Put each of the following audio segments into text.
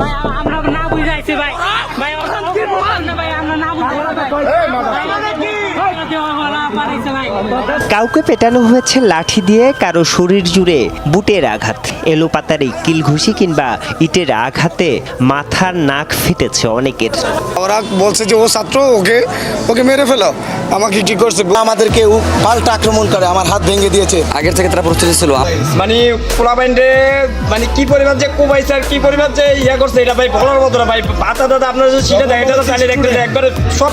ভাই আমরা না বুঝাইছি ভাই ভাই আমরা ভাই আমরা না বুঝাইছি ভাই কাউকে পেটানো হয়েছে লাঠি দিয়ে কারও শরীর জুড়ে বুটের আঘাত এলোপাতারি কিলঘুষি কিংবা ইটের আঘাতে মাথার নাক ফেটেছে অনেকের। ওরা বলছে যে ও ছাত্র ওকে ওকে মেরে ফেলো আমাকে কি করছে? আমাদেরকে পাল্টা আক্রমণ করে আমার হাত ভেঙে দিয়েছে। আগের থেকে তারা প্রস্তুতি ছিল। মানে পোলাপাইন্ডে মানে কি পরিমাণ যে কোবাইছে আর কি পরিমাণ যে ইয়া করছে এটা ভাই বলার মতো না ভাই। ভাতা দাদা আপনার যদি সেটা দেয় এটা তো চালিয়ে দেখতে একবারে সব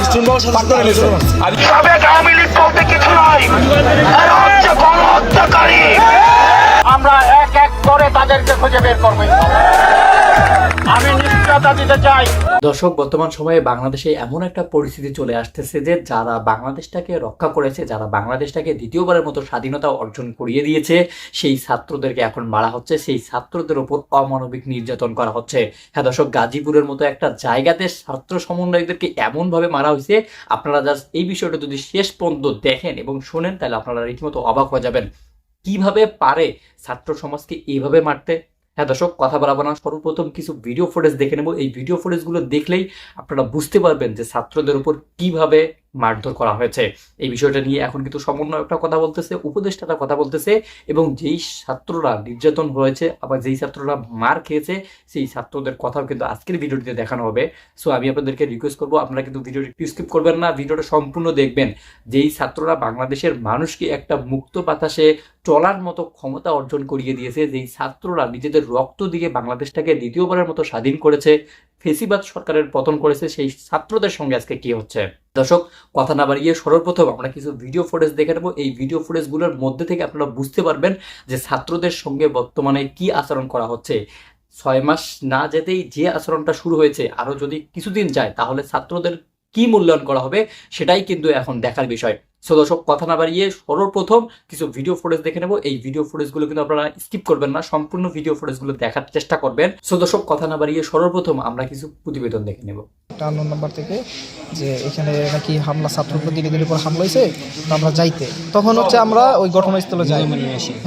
পাত্র ফেলেছে আমি আওয়ামী লীগ বলতে কিছু নয় গণহত্যাকারী আমরা এক এক করে তাদেরকে খুঁজে বের করব দর্শক, বর্তমান সময়ে বাংলাদেশে এমন একটা পরিস্থিতি চলে আসতেছে যে যারা বাংলাদেশটাকে রক্ষা করেছে, যারা বাংলাদেশটাকে দ্বিতীয়বারের মতো স্বাধীনতা অর্জন করিয়ে দিয়েছে, সেই ছাত্রদেরকে এখন মারা হচ্ছে। সেই ছাত্রদের উপর অমানবিক নির্যাতন করা হচ্ছে। হ্যাঁ দর্শক, গাজীপুরের মতো একটা জায়গাতে ছাত্র সমন্বয়কদেরকে এমনভাবে মারা হয়েছে। আপনারা জাস্ট এই বিষয়টা যদি শেষ পর্যন্ত দেখেন এবং শোনেন, তাহলে আপনারা রীতিমতো অবাক হয়ে যাবেন। কীভাবে পারে ছাত্র সমাজকে এইভাবে মারতে? হ্যাঁ দর্শক, কথা বলাবো না। সর্বপ্রথম কিছু ভিডিও ফুটেজ দেখে নেব। এই ভিডিও ফুটেজগুলো দেখলেই আপনারা বুঝতে পারবেন যে ছাত্রদের উপর কীভাবে মারধর করা হয়েছে। এই বিষয়টা নিয়ে এখন কিন্তু সমন্বয়কটা কথা বলতেছে উপদেষ্টাটা কথা বলতেছে এবং যেই ছাত্ররা নির্যাতন হয়েছে আবার যেই ছাত্ররা মার খেয়েছে, সেই ছাত্রদের কথাও কিন্তু আজকের ভিডিওটিতে দেখানো হবে। সো আমি আপনাদেরকে রিকোয়েস্ট করব, আপনারা কিন্তু ভিডিওটি স্কিপ করবেন না, ভিডিওটা সম্পূর্ণ দেখবেন। যেই ছাত্ররা বাংলাদেশের মানুষকে একটা মুক্ত বাতাসে চলার মতো ক্ষমতা অর্জন করিয়ে দিয়েছে, যেই ছাত্ররা নিজেদের রক্ত দিয়ে বাংলাদেশটাকে দ্বিতীয়বারের মতো স্বাধীন করেছে ফেসিবাদ সরকারের পতন করেছে, সেই ছাত্রদের সঙ্গে আজকে কি হচ্ছে? দর্শক, কথা না বাড়িয়ে সর্বপ্রথম আমরা কিছু ভিডিও ফুটেজ দেখে নেব। এই ভিডিও ফুটেজগুলোর মধ্যে থেকে আপনারা বুঝতে পারবেন যে ছাত্রদের সঙ্গে বর্তমানে কি আচরণ করা হচ্ছে। ছয় মাস না যেতেই যে আচরণটা শুরু হয়েছে আরও যদি কিছুদিন যায়, তাহলে ছাত্রদের কি মূল্যায়ন করা হবে সেটাই কিন্তু এখন দেখার বিষয়। সো দর্শক কথা না বাড়িয়ে সর্বপ্রথম কিছু ভিডিও ফুটেজ দেখে নেব। এই ভিডিও ফুটেজগুলো কিন্তু আপনারা স্কিপ করবেন না সম্পূর্ণ ভিডিও ফুটেজগুলো দেখার চেষ্টা করবেন। সো দর্শক কথা না বাড়িয়ে সর্বপ্রথম আমরা কিছু প্রতিবেদন দেখে নেব। টান্ন নাম্বার থেকে যে এখানে নাকি হামলা ছাত্র প্রতিনিধির উপর হামলা হয়েছে আমরা যাইতে। তখন হচ্ছে আমরা ওই ঘটনাস্থলে যাই।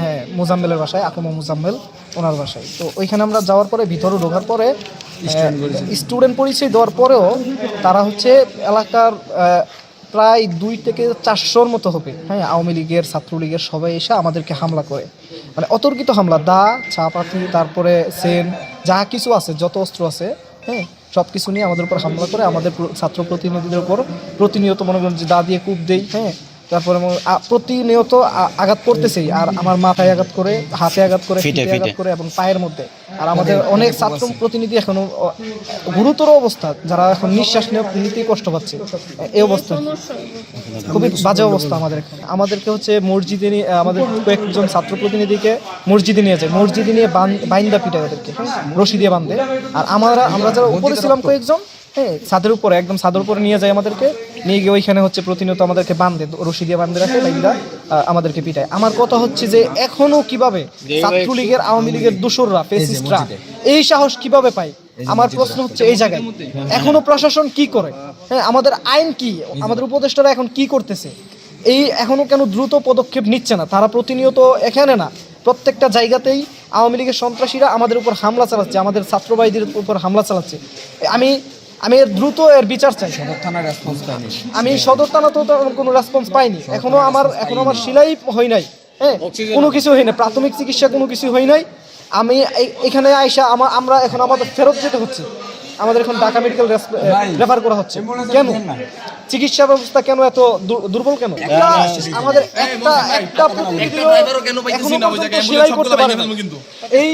হ্যাঁ মুজাম্মেলের বাসায় আকমা মুজাম্মেল ওনার বাসায়। তো ওইখানে আমরা যাওয়ার পরে ভিতরে ঢোকার পরে স্টুডেন্ট পরিচয়। দেওয়ার পরেও তারা হচ্ছে এলাকার প্রায় দুই থেকে চারশোর মতো হবে। হ্যাঁ আওয়ামী লীগের ছাত্রলীগের সবাই এসে আমাদেরকে হামলা করে। মানে অতর্কিত হামলা দা চাপাতি তারপরে সেন যা কিছু আছে যত অস্ত্র আছে হ্যাঁ সব কিছু নিয়ে আমাদের উপর হামলা করে আমাদের ছাত্র প্রতিনিধিদের উপর প্রতিনিয়ত মনে করেন যে দা দিয়ে কূপ দেই হ্যাঁ তারপরে প্রতিনিয়ত আঘাত করতেছেই। আর আমার মাথায় আঘাত করে হাতে আঘাত করে ফিটে আঘাত করে এবং পায়ের মধ্যে। আর আমাদের অনেক ছাত্র প্রতিনিধি এখনও গুরুতর অবস্থা যারা এখন নিঃশ্বাস নিয়ে- নিতেই কষ্ট পাচ্ছে। এই অবস্থা। খুবই বাজে অবস্থা আমাদের এখানে। আমাদেরকে হচ্ছে মসজিদে নিয়ে আমাদের কয়েকজন ছাত্র প্রতিনিধিকে মসজিদে নিয়ে যায়। মসজিদে নিয়ে বাইন্দা পিটায় ওদেরকে রশি দিয়ে বাঁধে। আর আমরা আমরা যারা উপরে ছিলাম কয়েকজন হ্যাঁ ছাদের উপরে একদম ছাদের উপরে নিয়ে যায় আমাদেরকে। নিয়ে গিয়ে ওইখানে হচ্ছে প্রতিনিয়ত আমাদেরকে বাঁধে রশি দিয়ে বাঁধে রাখে বাইন্দা আমাদেরকে পিটায়। আমার কথা হচ্ছে যে এখনও কীভাবে ছাত্রলীগের আওয়ামী লীগের দোসররা ফেসিস্টরা এই সাহস কীভাবে পায়? আমার প্রশ্ন হচ্ছে এই জায়গায় এখনও প্রশাসন কি করে? হ্যাঁ আমাদের আইন কি? আমাদের উপদেষ্টারা এখন কি করতেছে? এই এখনও কেন দ্রুত পদক্ষেপ নিচ্ছে না? তারা প্রতিনিয়ত এখানে না প্রত্যেকটা জায়গাতেই আওয়ামী লীগের সন্ত্রাসীরা আমাদের উপর হামলা চালাচ্ছে আমাদের ছাত্রবাহীদের উপর হামলা চালাচ্ছে। আমি আমি দ্রুত এর বিচার চাই। সদর আমি সদর থানা তো কোনো রেসপন্স পাইনি। এখনও আমার এখনও আমার সিলাই হয় নাই। হ্যাঁ? কোনো কিছু হয় না প্রাথমিক চিকিৎসা কোনো কিছু হয় নাই। আমি এখানে আইসা আমার আমরা এখন আমাদের ফেরত যেতে হচ্ছে। আমাদের এখন ঢাকা মেডিকেল রেফার করা হচ্ছে। কেন? চিকিৎসা ব্যবস্থা কেন এত দু- দুর্বল কেন? আমাদের একটা একটা প্রতিনিধিও এখনও পর্যন্ত সেলাই করতে পারে না। এই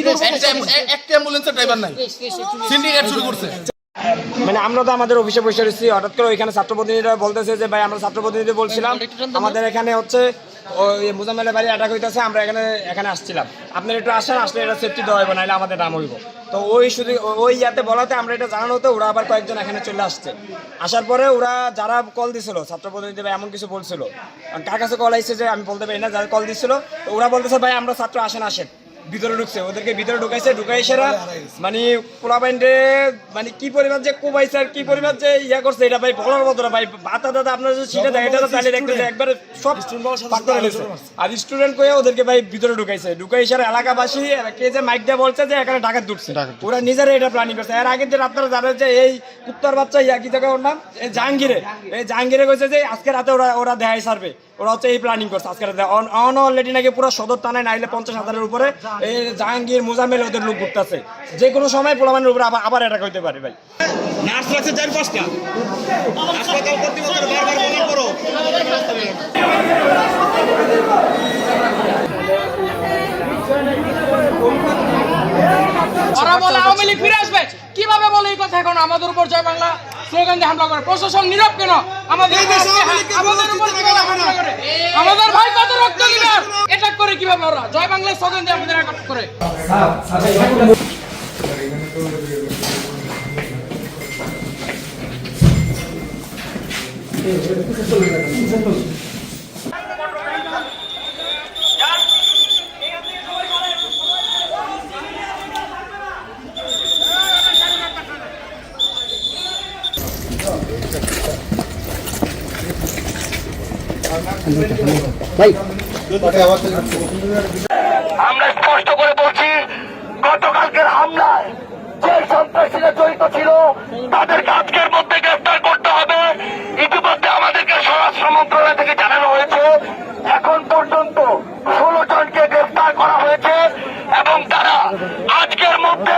দুর্বল মানে আমরা তো আমাদের অফিসে বসে রয়েছি। হঠাৎ করে ওইখানে ছাত্র প্রতিনিধিরা বলতেছে যে ভাই আমরা ছাত্র প্রতিনিধি বলছিলাম আমাদের এখানে হচ্ছে ওই মুজাম্মেলের বাড়ি অ্যাটাক হইতেছে আমরা এখানে এখানে আসছিলাম। আপনারা একটু আসেন আসলে এটা সেফটি দেওয়া হবে নাহলে আমাদের নাম হইব। তো ওই শুধু ওই ইয়াতে বলাতে আমরা এটা জানানো হতো ওরা আবার কয়েকজন এখানে চলে আসছে। আসার পরে ওরা যারা কল দিছিল ছাত্র প্রতিনিধি ভাই এমন কিছু বলছিল। কার কাছে কল আইছে যে আমি বলতে পারি না যারা কল দিছিল ওরা বলতেছে ভাই আমরা ছাত্র আসেন আসেন। ভিতরে ঢুকছে ওদেরকে ভিতরে ঢুকাইছে ঢুকাইছেরা মানে পোলাপাইন্টে মানে কি পরিমাণ যে কোবাইছে আর কি পরিমাণ যে ইয়া করছে এটা ভাই বলার মতো না ভাই। বাতা দাদা আপনার যে সিটে দেয় এটা তো চালিয়ে দেখতে একবারে সব ফাঁক আর স্টুডেন্ট কয়ে ওদেরকে ভাই ভিতরে ঢুকাইছে। ঢুকাইছে এলাকাবাসী কে যে মাইক দিয়ে বলছে যে এখানে ডাকাত ঢুকছে। ওরা নিজেরা এটা প্ল্যানিং করছে। এর আগের দিন আপনারা জানেন যে এই কুত্তার বাচ্চা ইয়া কি জায়গা ওর নাম? এই জাহাঙ্গীরে। এই জাহাঙ্গীরে কইছে যে আজকে রাতে ওরা ওরা দেহাই সারবে। ওরা হচ্ছে এই প্ল্যানিং করছে আজকে রাতে। অন অলরেডি নাকি পুরো সদর থানায় নাইলে পঞ্চাশ হাজারের উপরে জাহাঙ্গীর মোজামেল ওদের লোক ঘুরতেছে যে কোনো সময় পোলামানের উপরে আবার আবার এটা হইতে পারে ভাই। নার্স রাখছে চার পাঁচটা। হাসপাতাল কর্তৃপক্ষের বারবার করো। ওরা বলে আওয়ামী লীগ ফিরে আসবে। কীভাবে বলে এই কথা এখন আমাদের উপর জয় বাংলা স্লোগান দিয়ে হামলা করে প্রশাসন নীরব কেন আমাদের আমাদের উপর কীভাবে হামলা করে আমাদের ভাই কত রক্ত দিল অ্যাটাক করে কীভাবে ওরা জয় বাংলা স্লোগান দিয়ে আমাদের অ্যাটাক করে আমরা স্পষ্ট করে বলছি গতকালকের হামলায় যে সন্ত্রাসীরা জড়িত ছিল, তাদেরকে আজকের মধ্যে গ্রেফতার করতে হবে। ইতিমধ্যে আমাদেরকে স্বরাষ্ট্র মন্ত্রণালয় থেকে জানানো হয়েছে, এখন পর্যন্ত ষোলো জনকে গ্রেফতার করা হয়েছে এবং তারা আজকের মধ্যে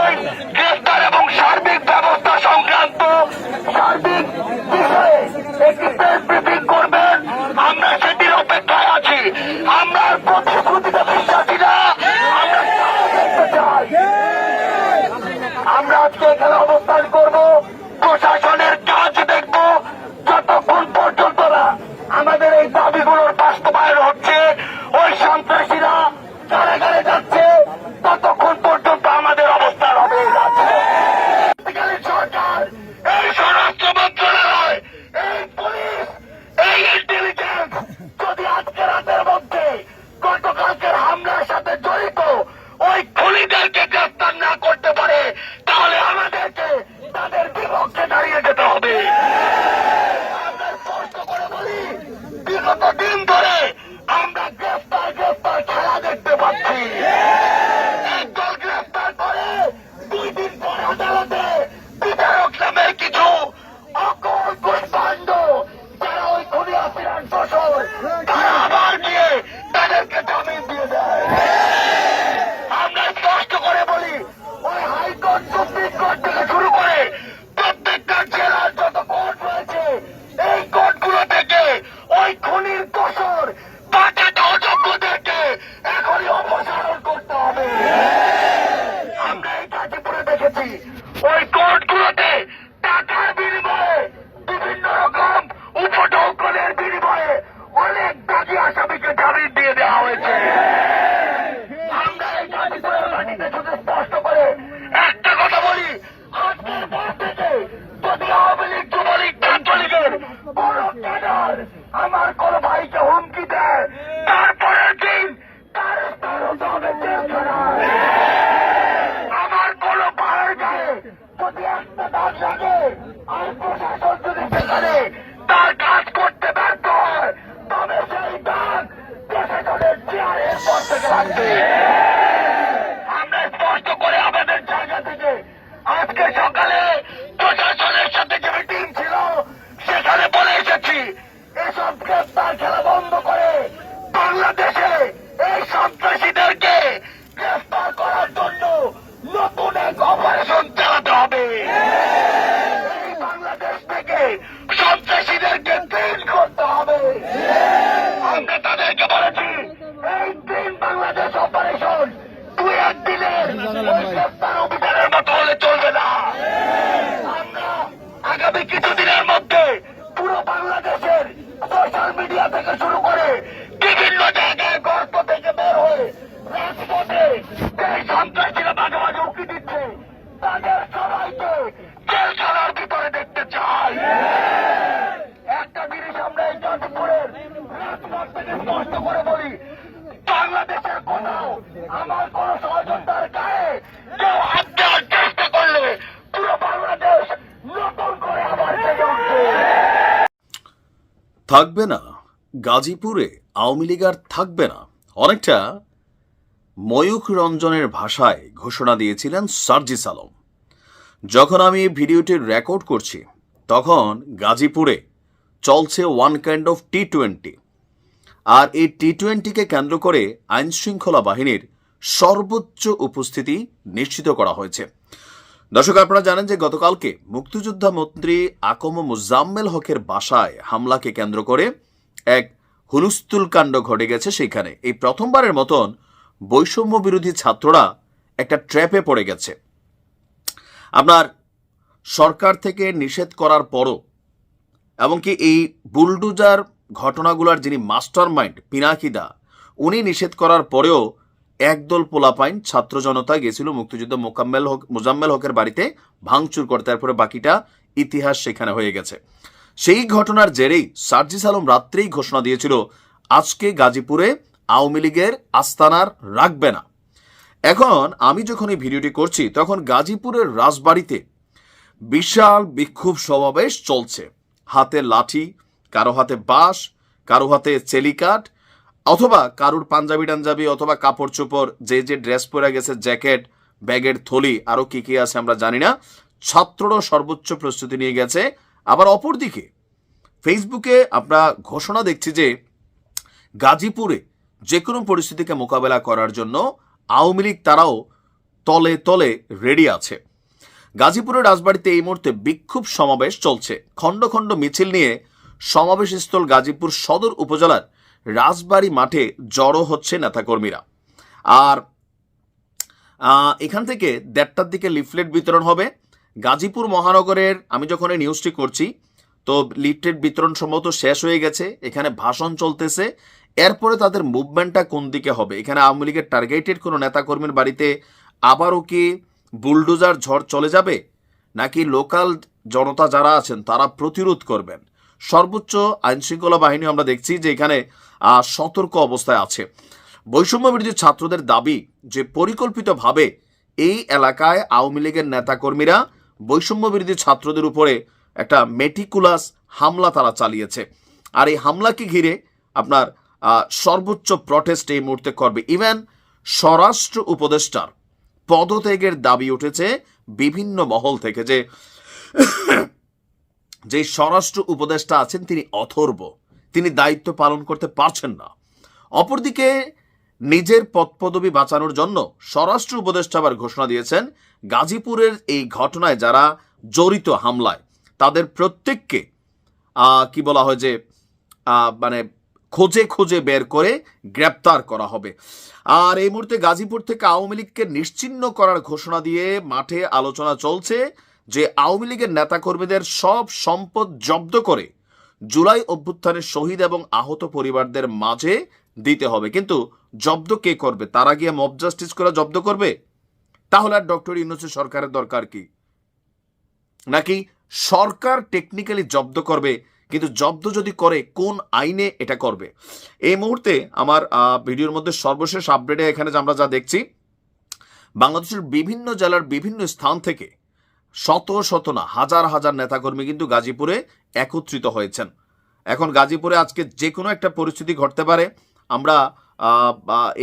থাকবে না। গাজীপুরে আওয়ামী লীগ আর থাকবে না। অনেকটা ময়ূখ রঞ্জনের ভাষায় ঘোষণা দিয়েছিলেন সার্জিস আলম। যখন আমি এই ভিডিওটি রেকর্ড করছি, তখন গাজীপুরে চলছে one kind of T twenty আর এই টি টোয়েন্টিকে কেন্দ্র করে আইনশৃঙ্খলা বাহিনীর সর্বোচ্চ উপস্থিতি নিশ্চিত করা হয়েছে। দর্শক, আপনারা জানেন যে গতকালকে মুক্তিযোদ্ধা মন্ত্রী আকম মুজাম্মেল হকের বাসায় হামলাকে কেন্দ্র করে এক হুলুস্তুল কাণ্ড ঘটে গেছে সেখানে এই প্রথমবারের মতন বৈষম্য বিরোধী ছাত্ররা একটা ট্র্যাপে পড়ে গেছে। আপনার সরকার থেকে নিষেধ করার পরও, এমনকি এই বুলডুজার ঘটনাগুলোর যিনি মাস্টার মাইন্ড পিনাকিদা, উনি নিষেধ করার পরেও একদল পোলাপাইন ছাত্র জনতা গেছিল মুক্তিযুদ্ধ মোকাম্মেল হক, মোজাম্মেল হকের বাড়িতে ভাঙচুর করতে তারপরে বাকিটা ইতিহাস সেখানে হয়ে গেছে। সেই ঘটনার জেরেই সার্জিস আলম রাত্রেই ঘোষণা দিয়েছিল, আজকে গাজীপুরে আওয়ামী লীগের আস্তানার রাখবে না। এখন আমি যখন এই ভিডিওটি করছি, তখন গাজীপুরের রাজবাড়িতে বিশাল বিক্ষোভ সমাবেশ চলছে। হাতে লাঠি, কারও হাতে বাঁশ, কারও হাতে চেলিকাঠ অথবা কারুর পাঞ্জাবি টাঞ্জাবি অথবা কাপড় চোপড়, যে যে ড্রেস পরে গেছে জ্যাকেট ব্যাগের থলি আরও কি কি আছে আমরা জানি না ছাত্ররাও সর্বোচ্চ প্রস্তুতি নিয়ে গেছে। আবার অপরদিকে ফেসবুকে আমরা ঘোষণা দেখছি যে, গাজীপুরে যে কোনো পরিস্থিতিকে মোকাবেলা করার জন্য আওয়ামী লীগ তারাও তলে তলে রেডি আছে। গাজীপুরের রাজবাড়িতে এই মুহূর্তে বিক্ষোভ সমাবেশ চলছে। খণ্ড খণ্ড মিছিল নিয়ে সমাবেশস্থল গাজীপুর সদর উপজেলার রাজবাড়ি মাঠে জড়ো হচ্ছে নেতাকর্মীরা। আর এখান থেকে দেড়টার দিকে লিফলেট বিতরণ হবে। গাজীপুর মহানগরের, আমি যখন এই নিউজটি করছি, তো লিফলেট বিতরণ সম্ভবত শেষ হয়ে গেছে, এখানে ভাষণ চলতেছে। এরপরে তাদের মুভমেন্টটা কোন দিকে হবে? এখানে আওয়ামী লীগের টার্গেটেড কোনো নেতাকর্মীর বাড়িতে আবারও কি বুলডোজার ঝড় চলে যাবে? নাকি লোকাল জনতা যারা আছেন, তারা প্রতিরোধ করবেন? সর্বোচ্চ আইনশৃঙ্খলা বাহিনী আমরা দেখছি যে এখানে সতর্ক অবস্থায় আছে। বৈষম্য বিরোধী ছাত্রদের দাবি যে পরিকল্পিতভাবে এই এলাকায় আওয়ামী লীগের নেতাকর্মীরা বৈষম্য বিরোধী ছাত্রদের উপরে একটা মেটিকুলাস হামলা তারা চালিয়েছে। আর এই হামলাকে ঘিরে আপনার সর্বোচ্চ প্রটেস্ট এই মুহূর্তে করবে। ইভেন স্বরাষ্ট্র উপদেষ্টার পদত্যাগের দাবি উঠেছে বিভিন্ন মহল থেকে যে যে স্বরাষ্ট্র উপদেষ্টা আছেন তিনি অথর্ব। তিনি দায়িত্ব পালন করতে পারছেন না। অপরদিকে নিজের পদপদবি বাঁচানোর জন্য স্বরাষ্ট্র উপদেষ্টা আবার ঘোষণা দিয়েছেন, গাজীপুরের এই ঘটনায় যারা জড়িত হামলায়, তাদের প্রত্যেককে কি বলা হয় যে মানে খোঁজে খোঁজে বের করে গ্রেপ্তার করা হবে। আর এই মুহূর্তে গাজীপুর থেকে আওয়ামী লীগকে নিশ্চিহ্ন করার ঘোষণা দিয়ে মাঠে আলোচনা চলছে। যে আওয়ামী লীগের নেতাকর্মীদের সব সম্পদ জব্দ করে জুলাই অভ্যুত্থানের শহীদ এবং আহত পরিবারদের মাঝে দিতে হবে। কিন্তু জব্দ কে করবে? তারা গিয়ে মব জাস্টিস করে জব্দ করবে? তাহলে আর ডক্টর ইউনুসের সরকারের দরকার কি? নাকি সরকার টেকনিক্যালি জব্দ করবে, কিন্তু জব্দ যদি করে, কোন আইনে এটা করবে? এই মুহূর্তে আমার ভিডিওর মধ্যে সর্বশেষ আপডেটে এখানে আমরা যা দেখছি, বাংলাদেশের বিভিন্ন জেলার বিভিন্ন স্থান থেকে শত শত না, হাজার হাজার নেতাকর্মী কিন্তু গাজীপুরে একত্রিত হয়েছেন। এখন গাজীপুরে আজকে যে কোনো একটা পরিস্থিতি ঘটতে পারে। আমরা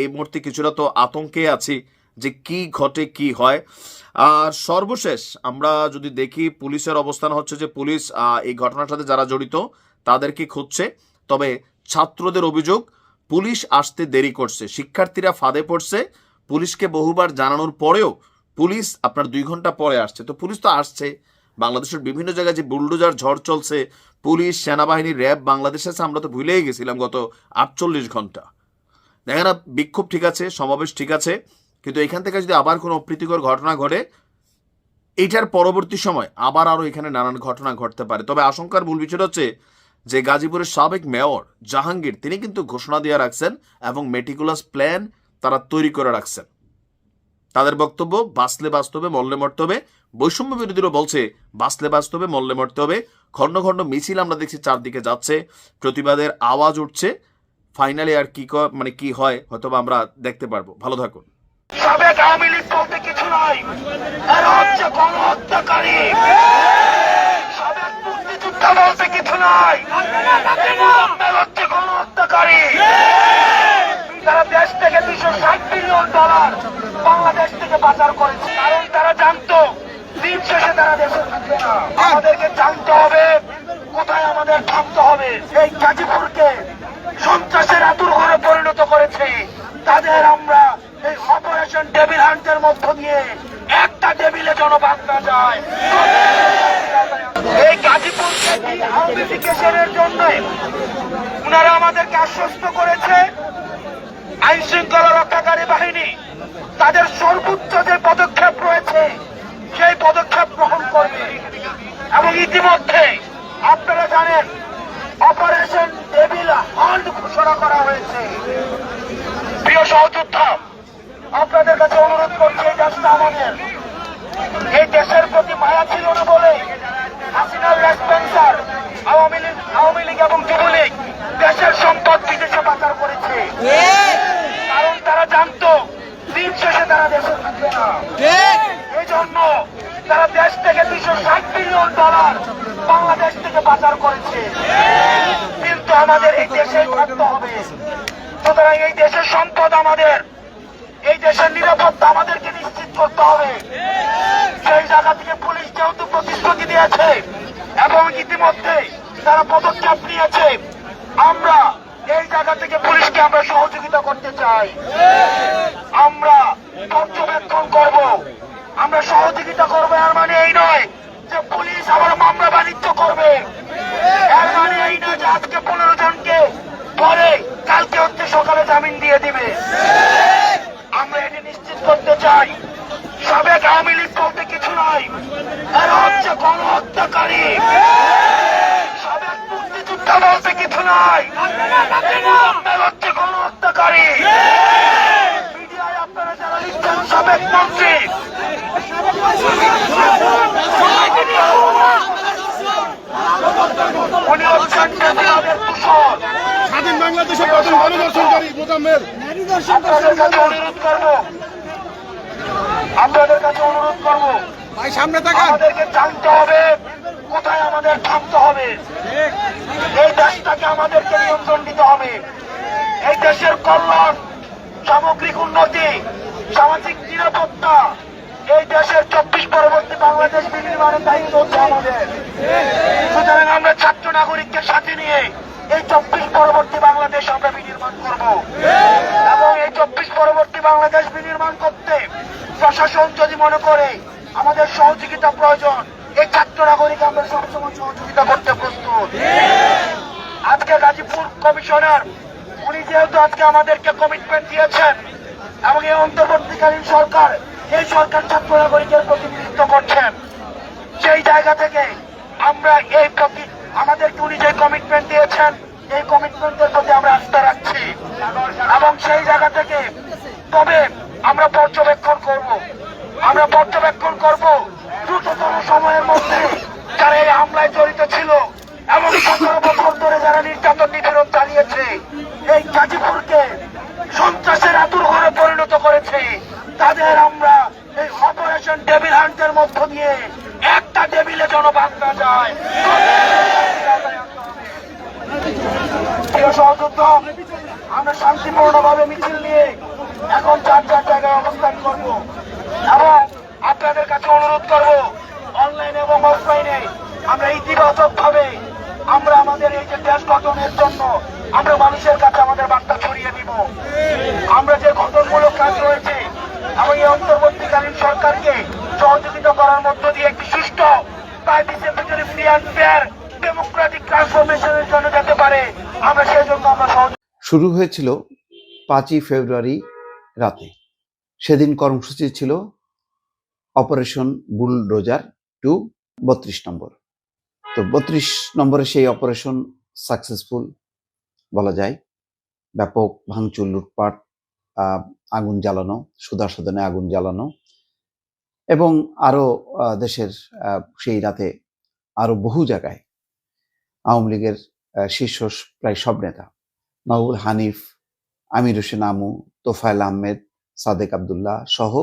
এই মুহূর্তে কিছুটা তো আতঙ্কে আছি যে কি ঘটে, কি হয়। আর সর্বশেষ আমরা যদি দেখি পুলিশের অবস্থান হচ্ছে যে পুলিশ এই ঘটনার সাথে যারা জড়িত তাদেরকে খুঁজছে। তবে ছাত্রদের অভিযোগ, পুলিশ আসতে দেরি করছে, শিক্ষার্থীরা ফাঁদে পড়ছে। পুলিশকে বহুবার জানানোর পরেও পুলিশ আপনার দুই ঘণ্টা পরে আসছে। তো পুলিশ তো আসছে। বাংলাদেশের বিভিন্ন জায়গায় যে বুলডোজার ঝড় চলছে পুলিশ সেনাবাহিনী র্যাব বাংলাদেশে আছে, আমরা তো ভুলেই গেছিলাম গত আটচল্লিশ ঘণ্টা। দেখেন বিক্ষোভ ঠিক আছে সমাবেশ ঠিক আছে কিন্তু এখান থেকে যদি আবার কোনো অপ্রীতিকর ঘটনা ঘটে এইটার পরবর্তী সময় আবার আরও এখানে নানান ঘটনা ঘটতে পারে। তবে আশঙ্কার মূল বিষয় হচ্ছে যে গাজীপুরের সাবেক মেয়র জাহাঙ্গীর তিনি কিন্তু ঘোষণা দিয়ে রাখছেন এবং মেটিকুলাস প্ল্যান তারা তৈরি করে রাখছেন। তাদের বক্তব্য বাঁচলে বাস্তবে মল্লে মরতে হবে। বৈষম্য বিরোধীরাও বলছে বাঁচলে বাস্তবে মল্লে মরতে হবে। খণ্ড খণ্ড মিছিল আমরা দেখছি চারদিকে যাচ্ছে। প্রতিবাদের আওয়াজ উঠছে। ফাইনালি আর কি ক- মানে কি হয় হয়তো বা আমরা দেখতে পারব। ভালো থাকুন। সাবেক আওয়ামী লীগ বলতে কিছু নাই। এরা হচ্ছে গণহত্যাকারী। সাবেক মুক্তিযোদ্ধা বলতে কিছু নাই। হচ্ছে গণহত্যাকারী। তারা দেশ থেকে দুশো ষাট বিলিয়ন ডলার বাংলাদেশ থেকে পাচার করেছে। কারণ তারা জানতো দিন শেষে তারা দেশে থাকবে না। আমাদেরকে জানতে হবে কোথায় আমাদের থামতে হবে। এই গাজীপুরকে সন্ত্রাসের আতুর ঘরে পরিণত করেছে। তাদের আমরা এই অপারেশন টেবিল হান্টের মধ্য দিয়ে একটা টেবিলে যেন বাদ না যায়। এই গাজীপুর আউমিফিকেশনের জন্য উনারা আমাদেরকে আশ্বস্ত করেছে। আইন শৃঙ্খলা রক্ষাকারী বাহিনী, তাদের সর্বোচ্চ যে পদক্ষেপ রয়েছে, সেই পদক্ষেপ গ্রহণ করবে। এবং ইতিমধ্যে আপনারা জানেন অপারেশন টেবিল হান্ট ঘোষণা করা হয়েছে। প্রিয় সহযোদ্ধা আপনাদের কাছে অনুরোধ করছি এই দেশটা আমাদের এই দেশের প্রতি মায়া ছিল না বলে হাসিনার রেসপেন্সার আওয়ামী লীগ আওয়ামী লীগ এবং যুবলীগ দেশের সম্পদ বিদেশে পাচার করেছে কারণ তারা জানতো দিন শেষে তারা দেশে থাকবে না সেই জায়গা থেকে পুলিশ যেহেতু প্রতিশ্রুতি এবং ইতিমধ্যে তারা পদক্ষেপ নিয়েছে, আমরা এই জায়গা থেকে পুলিশকে আমরা সহযোগিতা করতে চাই। আমরা পর্যবেক্ষণ করব। আমরা সহযোগিতা করব, এর মানে এই নয় যে পুলিশ আবার মামলা বাণিজ্য করবে। এর মানে এই নয় যে আজকে পনেরো জনকে পরে কালকে হচ্ছে সকালে জামিন দিয়ে দিবে। আমরা এটি নিশ্চিত করতে চাই। সাবেক আওয়ামী লীগ বলতে কিছু নাই। এরা হচ্ছে গণহত্যাকারী। সাবেক মুক্তিযোদ্ধা বলতে কিছু নাই এরা হচ্ছে গণহত্যাকারী মিডিয়ায় আপনারা যারা লিখছেন সাবেক মন্ত্রী। উনি হচ্ছেন স্বাধীন বাংলাদেশের প্রথম গণদর্শনকারী মোজাম্মেল আপনাদের কাছে অনুরোধ করব। আপনাদের কাছে অনুরোধ করব। ভাই সামনে আমাদেরকে জানতে হবে কোথায় আমাদের থামতে হবে। এই দেশটাকে আমাদেরকে নিয়ন্ত্রণ দিতে হবে। এই দেশের কল্যাণ সামগ্রিক উন্নতি সামাজিক নিরাপত্তা। এই দেশের চব্বিশ পরবর্তী বাংলাদেশ বিনির্মাণের দায়িত্ব হচ্ছে আমাদের। সুতরাং আমরা ছাত্র নাগরিককে সাথে নিয়ে এই চব্বিশ পরবর্তী বাংলাদেশ আমরা বিনির্মাণ করব। এবং এই চব্বিশ পরবর্তী বাংলাদেশ বিনির্মাণ করতে প্রশাসন যদি মনে করে আমাদের সহযোগিতা প্রয়োজন, এই ছাত্র নাগরিক আমরা সবসময় সহযোগিতা করতে প্রস্তুত। আজকে গাজীপুর কমিশনার, উনি যেহেতু আজকে আমাদেরকে কমিটমেন্ট দিয়েছেন এবং এই অন্তর্বর্তীকালীন সরকার, এই সরকার ছাত্র নাগরিকের প্রতিনিধিত্ব করছেন। সেই জায়গা থেকে আমরা এই প্রতি আমাদেরকে উনি যে কমিটমেন্ট দিয়েছেন, এই কমিটমেন্টের প্রতি আমরা আস্থা রাখছি। এবং সেই জায়গা থেকে তবে আমরা পর্যবেক্ষণ করব? আমরা পর্যবেক্ষণ করব দ্রুততম সময়ের মধ্যে যারা এই হামলায় জড়িত ছিল এবং সতেরো বছর ধরে যারা নির্যাতন নিপীড়ন চালিয়েছে, এই গাজীপুরকে করেছে তাদের আমরা এই অপারেশন টেবিল হান্টের মধ্য দিয়ে একটা টেবিলে যেন বাদ না যায় আমরা শান্তিপূর্ণভাবে মিছিল নিয়ে এখন চার চার জায়গায় অবস্থান করব। এবং আপনাদের কাছে অনুরোধ করব অনলাইনে এবং অফলাইনে আমরা ইতিবাচক ভাবে আমরা আমাদের এই যে দেশ গঠনের জন্য আমরা মানুষের কাছে আমাদের বার্তা ছড়িয়ে দিব আমরা যে গঠনমূলক কাজ রয়েছে এবং এই অন্তর্বর্তীকালীন সরকারকে সহযোগিতা করার মধ্য দিয়ে একটি সুষ্ঠু participatory free and fair democratic ট্রান্সফরমেশনের জন্য যেতে পারে আমরা সেই জন্য আমরা সহযোগিতা শুরু হয়েছিল পাঁচই ফেব্রুয়ারি রাতে। সেদিন কর্মসূচি ছিল অপারেশন বুলডোজার টু বত্রিশ নম্বর। তো বত্রিশ নম্বরে সেই অপারেশন সাকসেসফুল বলা যায়। ব্যাপক ভাঙচুর, লুটপাট আগুন জ্বালানো সুদা সদনে আগুন জ্বালানো এবং আরও দেশের সেই রাতে আরও বহু জায়গায় আওয়ামী লীগের শীর্ষ প্রায় সব নেতা মাহবুল হানিফ, আমির হোসেন আমু, তোফায়েল আহমেদ, সাদেক আবদুল্লাহ সহ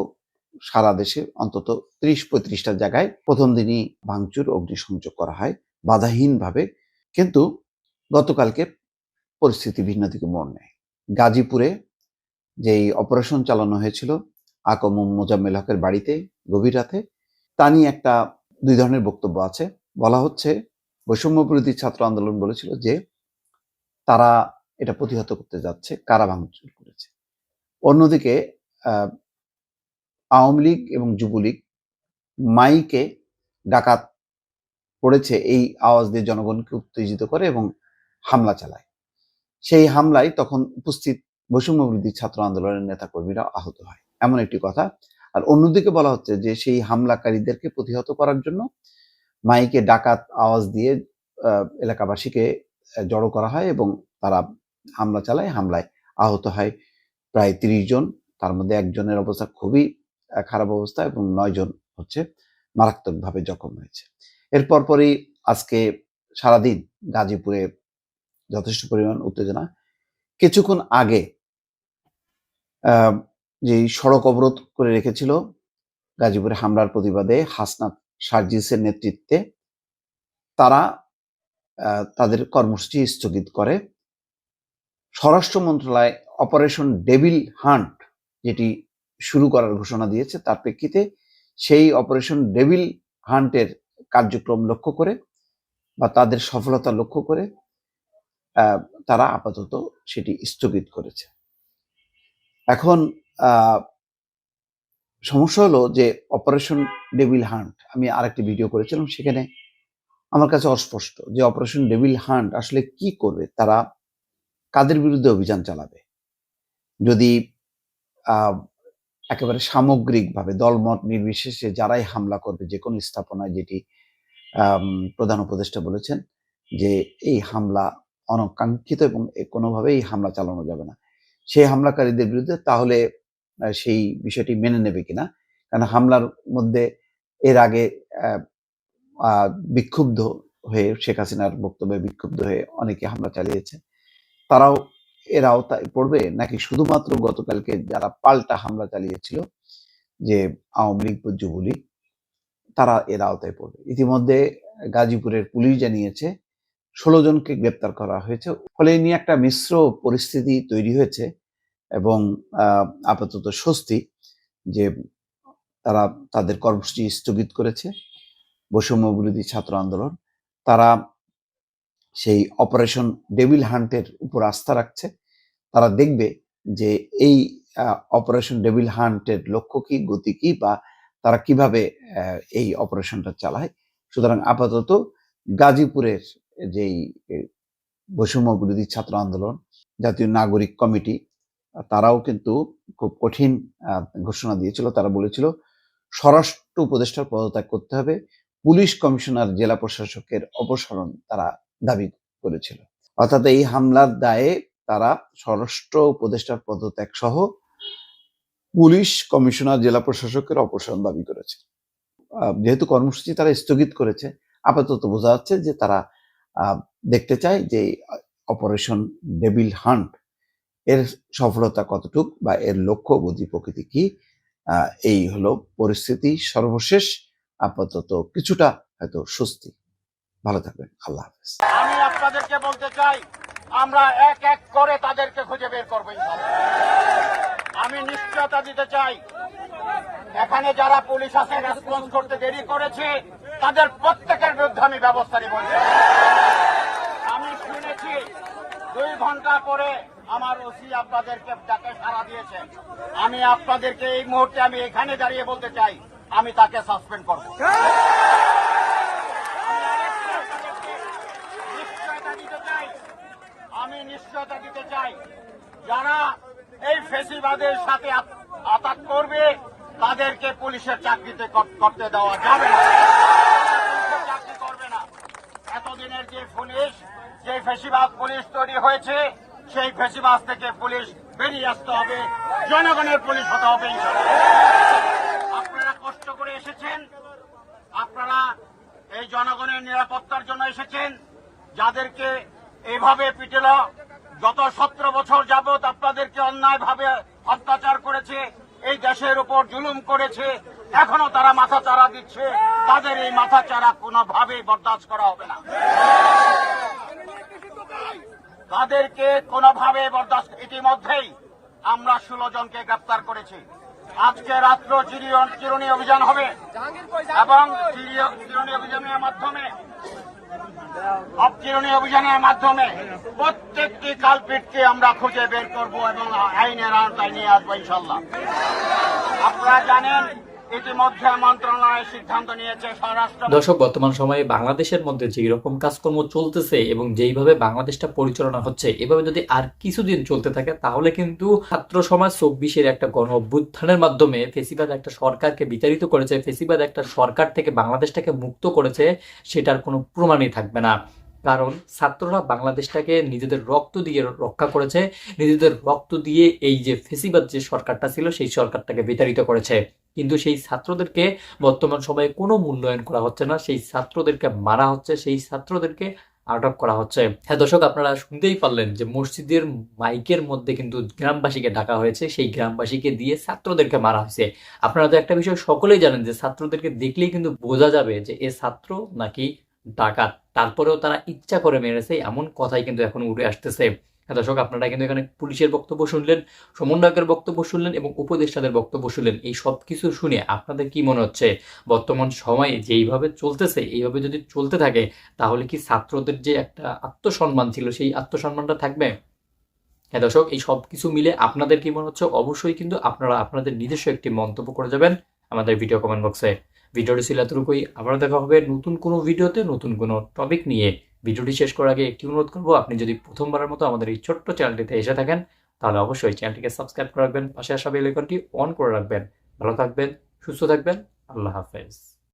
সারা দেশে অন্তত ত্রিশ পঁয়ত্রিশটা জায়গায় প্রথম দিনই ভাঙচুর, অগ্নিসংযোগ করা হয় বাধাহীনভাবে। কিন্তু গতকালকে পরিস্থিতি ভিন্ন দিকে মোড় নেয়। গাজীপুরে যেই অপারেশন চালানো হয়েছিল আকম মোজাম্মেল হকের বাড়িতে গভীর রাতে, তা নিয়ে একটা দুই ধরনের বক্তব্য আছে। বলা হচ্ছে বৈষম্য বিরোধী ছাত্র আন্দোলন বলেছিল যে তারা এটা প্রতিহত করতে যাচ্ছে কারা ভাঙচুর করেছে। অন্যদিকে আওয়ামী লীগ এবং যুবলীগ মাইকে ডাকাত পড়েছে এই আওয়াজ দিয়ে জনগণকে উত্তেজিত করে এবং হামলা চালায়। সেই হামলায় তখন উপস্থিত বৈষম্য বিরোধী ছাত্র আন্দোলনের নেতাকর্মীরা আহত হয়। এমন একটি কথা। আর অন্যদিকে বলা হচ্ছে যে, সেই হামলাকারীদেরকে প্রতিহত করার জন্য মাইকে ডাকাত আওয়াজ দিয়ে এলাকাবাসীকে জড়ো করা হয় এবং তারা হামলা চালায়, হামলায় আহত হয় প্রায় তিরিশ জন। তার মধ্যে একজনের অবস্থা খুবই খারাপ অবস্থা এবং নয় জন হচ্ছে মারাত্মকভাবে জখম হয়েছে। এরপর পরই আজকে সারাদিন গাজীপুরে যথেষ্ট পরিমাণ উত্তেজনা। কিছুক্ষণ আগে যে সড়ক অবরোধ করে রেখেছিল গাজীপুরে হামলার প্রতিবাদে হাসনাত সার্জিসের নেতৃত্বে, তারা তাদের কর্মসূচি স্থগিত করে। স্বরাষ্ট্র মন্ত্রণালয় অপারেশন ডেভিল হান্ট যেটি শুরু করার ঘোষণা দিয়েছে, তার প্রেক্ষিতে সেই অপারেশন ডেভিল হান্টের কার্যক্রম লক্ষ্য করে বা তাদের সফলতা লক্ষ্য করে তারা আপাতত সেটি স্থগিত করেছে। এখন সমস্যা হলো যে অপারেশন ডেভিল হান্ট, আমি আরেকটি ভিডিও করেছিলাম, সেখানে আমার কাছে অস্পষ্ট যে অপারেশন ডেভিল হান্ট আসলে কি করবে, তারা কাদের বিরুদ্ধে অভিযান চালাবে? যদি একেবারে সামগ্রিকভাবে দলমত নির্বিশেষে যারাই হামলা করবে, যে কোনো স্থাপনায় যেটি প্রধান উপদেষ্টা বলেছেন যে এই হামলা অনাকাঙ্ক্ষিত এবং কোনোভাবেই হামলা চালানো যাবে না। সেই হামলাকারীদের বিরুদ্ধে তাহলে সেই বিষয়টি মেনে নেবে কিনা? কারণ হামলার মধ্যে এর আগে বিক্ষুব্ধ হয়ে শেখ হাসিনার বক্তব্যে বিক্ষুব্ধ হয়ে অনেকে হামলা চালিয়েছে। তারাও এর আওতায় পড়বে। নাকি শুধুমাত্র গতকালকে যারা পাল্টা হামলা চালিয়েছিল, যে আওয়ামী লীগ যুবলীগ, তারা এর আওতায় পড়বে। ইতিমধ্যে গাজীপুরের পুলিশ জানিয়েছে, ষোলো জনকে গ্রেপ্তার করা হয়েছে। ফলে নিয়ে একটা মিশ্র পরিস্থিতি তৈরি হয়েছে এবং আপাতত স্বস্তি যে তারা তাদের কর্মসূচি স্থগিত করেছে। বৈষম্য বিরোধী ছাত্র আন্দোলন। তারা সেই অপারেশন ডেভিল হান্টের উপর আস্থা রাখছে। তারা দেখবে যে এই অপারেশন ডেভিল হান্টের লক্ষ্য কি, গতি কি বা তারা কীভাবে এই অপারেশনটা চালায়। সুতরাং আপাতত গাজীপুরের যেই বৈষম্য বিরোধী ছাত্র আন্দোলন, জাতীয় নাগরিক কমিটি, তারাও কিন্তু খুব কঠিন ঘোষণা দিয়েছিল। তারা বলেছিল, স্বরাষ্ট্র উপদেষ্টার পদত্যাগ করতে হবে, পুলিশ কমিশনার, জেলা প্রশাসকের অপসারণ তারা দাবি করেছিল। অর্থাৎ এই হামলার দায়ে তারা স্বরাষ্ট্র উপদেষ্টার পদত্যাগ সহ পুলিশ কমিশনার, জেলা প্রশাসকের অপসারণ দাবি করেছে। যেহেতু কর্মসূচি তারা স্থগিত করেছে, আপাতত বোঝা যাচ্ছে যে তারা দেখতে চায় যে অপারেশন ডেভিল হান্ট এর সফলতা কতটুক বা এর লক্ষ্য গতি প্রকৃতি কি? এই হলো পরিস্থিতি সর্বশেষ, আপাতত কিছুটা হয়তো স্বস্তি। ভালো থাকবেন। আল্লাহ হাফেজ। আমি আপনাদেরকে বলতে চাই, আমরা এক এক করে তাদেরকে খুঁজে বের করব। আমি নিশ্চয়তা দিতে চাই, এখানে যারা পুলিশ আছে রেসপন্স করতে দেরি করেছে, তাদের প্রত্যেকের বিরুদ্ধে আমি ব্যবস্থা নিব আমি শুনেছি, দুই ঘণ্টা পরে আমার ওসি আপনাদেরকে ডাকে সাড়া দিয়েছেন আমি আপনাদেরকে এই মুহূর্তে আমি এখানে দাঁড়িয়ে বলতে চাই, আমি তাকে সাসপেন্ড করব নিশ্চয়তা দিতে চাই আমি নিশ্চয়তা দিতে চাই। যারা এই ফেসিবাদের সাথে আত- আতাক করবে, তাদেরকে পুলিশের চাকরিতে করতে দেওয়া যাবে না। চাকরি করবে না। এতদিনের যে পুলিশ, যে ফেসিবাদ পুলিশ তৈরি হয়েছে, সেই ফেসিবাদ থেকে পুলিশ বেরিয়ে আসতে হবে। জনগণের পুলিশ হতে হবে আপনারা কষ্ট করে এসেছেন। আপনারা এই জনগণের নিরাপত্তার জন্য এসেছেন। যাদেরকে এইভাবে পিটেল। গত সতেরো বছর যাবৎ আপনাদেরকে অন্যায়ভাবে অত্যাচার করেছে, এই দেশের উপর জুলুম করেছে, এখনও তারা মাথা চারা দিচ্ছে। তাদের এই মাথা চারা কোনোভাবেই বরদাস্ত করা হবে না। তাদেরকে কোনোভাবে বরদাস্ত ইতিমধ্যেই আমরা ষোলো জনকে গ্রেপ্তার করেছি। আজকে রাত্র চিরুনি অভিযান হবে। এবং চিরুনি অভিযানের মাধ্যমে অবচিরণী অভিযানের মাধ্যমে প্রত্যেকটি কালপিটকে আমরা খুঁজে বের করব এবং আইনের আওতায় নিয়ে আসব ইনশাল্লাহ আপনারা জানেন দর্শক, বর্তমান সময়ে বাংলাদেশের মধ্যে যেই রকম কাজকর্ম চলতেছে এবং যেইভাবে বাংলাদেশটা পরিচালনা হচ্ছে, এভাবে যদি আর কিছুদিন চলতে থাকে, তাহলে কিন্তু ছাত্র সমাজ চব্বিশের একটা গণ অভ্যুত্থানের মাধ্যমে ফেসিবাদ একটা সরকারকে বিতাড়িত করেছে, ফেসিবাদ একটা সরকার থেকে বাংলাদেশটাকে মুক্ত করেছে, সেটার কোনো প্রমাণই থাকবে না। কারণ ছাত্ররা বাংলাদেশটাকে নিজেদের রক্ত দিয়ে রক্ষা করেছে, নিজেদের রক্ত দিয়ে এই যে ফেসিবাদ যে সরকারটা ছিল, সেই সরকারটাকে বিতাড়িত করেছে। কিন্তু সেই ছাত্রদেরকে বর্তমান সময়ে কোনো মূল্যায়ন করা হচ্ছে না। সেই ছাত্রদেরকে মারা হচ্ছে, সেই ছাত্রদেরকে আটক করা হচ্ছে। হ্যাঁ দর্শক, আপনারা শুনতেই পারলেন যে মসজিদের মাইকের মধ্যে কিন্তু গ্রামবাসীকে ডাকা হয়েছে। সেই গ্রামবাসীকে দিয়ে ছাত্রদেরকে মারা হয়েছে। আপনারা তো একটা বিষয় সকলেই জানেন যে ছাত্রদেরকে দেখলেই কিন্তু বোঝা যাবে যে এ ছাত্র নাকি ডাকাত। তারপরেও তারা ইচ্ছা করে মেরেছে, এমন কথাই কিন্তু এখন উঠে আসতেছে। দর্শক, আপনারা কিন্তু এখানে পুলিশের বক্তব্য শুনলেন, সমন্বয়কের বক্তব্য শুনলেন এবং উপদেষ্টাদের বক্তব্য শুনলেন। এই সব কিছু শুনে আপনাদের কি মনে হচ্ছে? বর্তমান সময়ে যেইভাবে চলতেছে, এইভাবে যদি চলতে থাকে, তাহলে কি ছাত্রদের যে একটা আত্মসম্মান ছিল, সেই আত্মসম্মানটা থাকবে? হ্যাঁ দর্শক, এই সব কিছু মিলে আপনাদের কি মনে হচ্ছে? অবশ্যই কিন্তু আপনারা আপনাদের নিজস্ব একটি মন্তব্য করে যাবেন আমাদের ভিডিও কমেন্ট বক্সে ভিডিওটি ছিল এতটুকুই। আবার দেখা হবে নতুন কোনো ভিডিওতে, নতুন কোনো টপিক নিয়ে। ভিডিওটি শেষ করার আগে একটি অনুরোধ করব, আপনি যদি প্রথমবারের মতো আমাদের এই ছোট্ট চ্যানেলটিতে এসে থাকেন, তাহলে অবশ্যই চ্যানেলটিকে সাবস্ক্রাইব করে রাখবেন, পাশে আসা বেল আইকনটি অন করে রাখবেন। ভালো থাকবেন, সুস্থ থাকবেন, আল্লাহ হাফেজ।